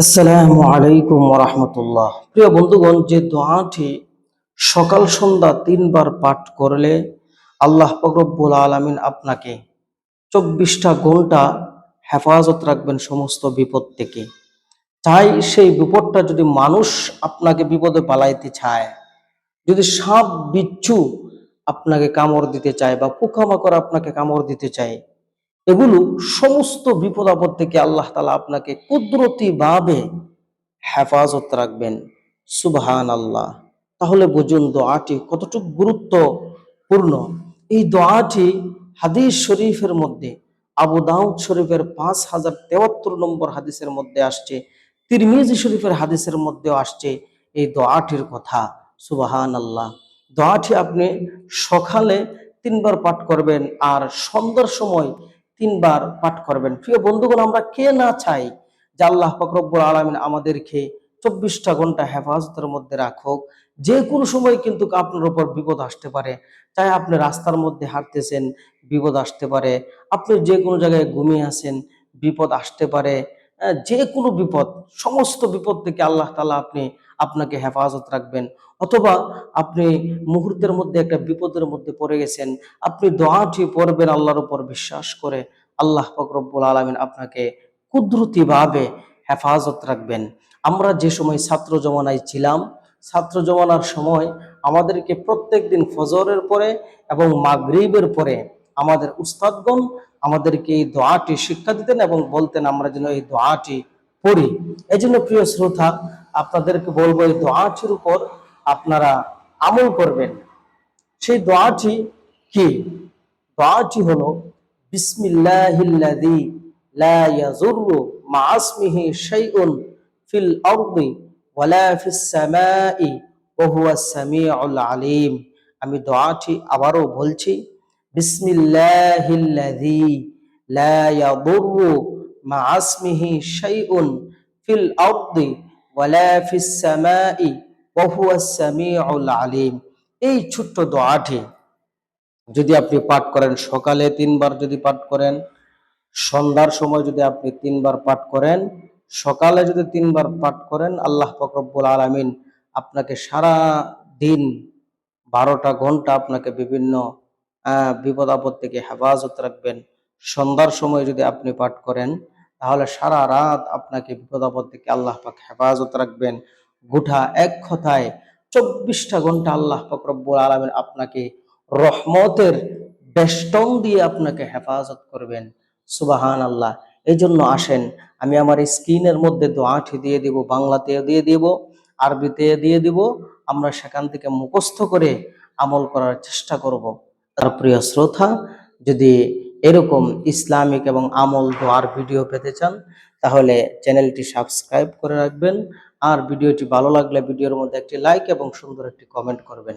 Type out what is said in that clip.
আসসালামু আলাইকুম রহমতুল্লাহ প্রিয় বন্ধুগণ, যে দোয়াটি সকাল সন্ধ্যা তিনবার পাঠ করলে আল্লাহ ফকরব্বুল আলমিন আপনাকে চব্বিশটা ঘণ্টা হেফাজত রাখবেন সমস্ত বিপদ থেকে। তাই সেই বিপদটা যদি মানুষ আপনাকে বিপদে পালাইতে চায়, যদি সাপ বিচ্ছু আপনাকে কামড় দিতে চায় বা পোকামাকড় আপনাকে কামড় দিতে চায় এগুলো সমস্ত বিপদ আপদ থেকে আল্লাহ তালা আপনাকে কুদরতি ভাবে হেফাজত রাখবেন। সুবহান আল্লাহ তাহলে বুঝুন দোয়াটি কতটুকু গুরুত্বপূর্ণ। এই দোয়াটি হাদিস শরীফের মধ্যে, আবু দাউদ শরীফের পাঁচ হাজার তেয়াত্তর নম্বর হাদিসের মধ্যে আসছে, তিরমিজি শরীফের হাদিসের মধ্যেও আসছে এই দোয়াটির কথা। সুবাহান আল্লাহ দোয়াটি আপনি সকালে তিনবার পাঠ করবেন আর সন্ধ্যার সময় তিনবার পাঠ করবেন। প্রিয় বন্ধুগণ, আমরা কে না চাই যে আল্লাহ ফকরব্বুল আলমিন আমাদেরকে চব্বিশটা ঘণ্টা হেফাজতের মধ্যে রাখুক? যে কোনো সময় কিন্তু আপনার উপর বিপদ আসতে পারে। চাই আপনি রাস্তার মধ্যে হাঁটতেছেন, বিপদ আসতে পারে। আপনি যে কোনো জায়গায় ঘুমিয়ে আছেন, বিপদ আসতে পারে। যে কোনো বিপদ, সমস্ত বিপদ থেকে আল্লাহ তালা আপনি আপনাকে হেফাজত রাখবেন। অথবা আপনি মুহূর্তের মধ্যে একটা বিপদের মধ্যে পড়ে গেছেন, আপনি দোয়াটি পড়বেন আল্লাহর উপর বিশ্বাস করে আল্লাহ ফকরব্বুল আলমিন আপনাকে কুদরতিভাবে হেফাজত রাখবেন। আমরা যে সময় ছাত্র জমানায় ছিলাম, ছাত্র জমানার সময় আমাদেরকে প্রত্যেক দিন ফজরের পরে এবং মাগরিবের পরে আমাদের উস্তাদগণ আমাদেরকে এই দোয়াটি শিক্ষা দিতেন এবং বলতেন, আমরা যেন এই দোয়াটি পড়ি। এই জন্য প্রিয় শ্রোতা, আপনাদেরকে বলব, এই দোয়াটির উপর আপনারা আমল করবেন। সেই দোয়াটি কি? দোয়াটি হলো, বিসমিল্লাহিল্লাযী লা ইয়াযুররু মা ইসমিহি শাইউন ফিল আরদি ওয়ালা ফিস সামাই ওয়া হুয়াস সামিউল আলিম। আমি দোয়াটি আবারও বলছি বিসমিল্লাহিল্লাযী লা ইয়াযুররু মা ইসমিহি শাইউন ফিল আরদি ওয়ালা ফিস সামাই ওয়া হুয়াস সামিউল আলিম। এই ছোট্ট দোয়াটি যদি আপনি পাঠ করেন, সকালে তিনবার যদি পাঠ করেন, সন্ধ্যার সময় যদি আপনি তিনবার পাঠ করেন, সকালে যদি তিনবার পাঠ করেন, আল্লাহ ফকরব্বুল আলমিন আপনাকে সারা দিন বারোটা ঘণ্টা আপনাকে বিভিন্ন বিপদ আপদ থেকে হেফাজত রাখবেন। সন্ধ্যার সময় যদি আপনি পাঠ করেন, তাহলে সারা রাত আপনাকে বিপদ আপদ থেকে আল্লাহ পাক হেফাজত রাখবেন। গোটা এক কথায় চব্বিশটা ঘণ্টা আল্লাহ ফকরব্বুল আলমিন আপনাকে রহমতের বেষ্টন দিয়ে আপনাকে হেফাজত করবেন। সুবাহান আল্লাহ এই জন্য আসেন, আমি আমার স্ক্রিনের মধ্যে দোয়াটি দিয়ে দিব বাংলাতে দিয়ে দিব আরবিতে দিয়ে দিব, আমরা সেখান থেকে মুখস্থ করে আমল করার চেষ্টা করব। তার প্রিয় শ্রোতা, যদি এরকম ইসলামিক এবং আমল দোয়ার ভিডিও পেতে চান, তাহলে চ্যানেলটি সাবস্ক্রাইব করে রাখবেন। আর ভিডিওটি ভালো লাগলে ভিডিওর মধ্যে একটি লাইক এবং সুন্দর একটি কমেন্ট করবেন।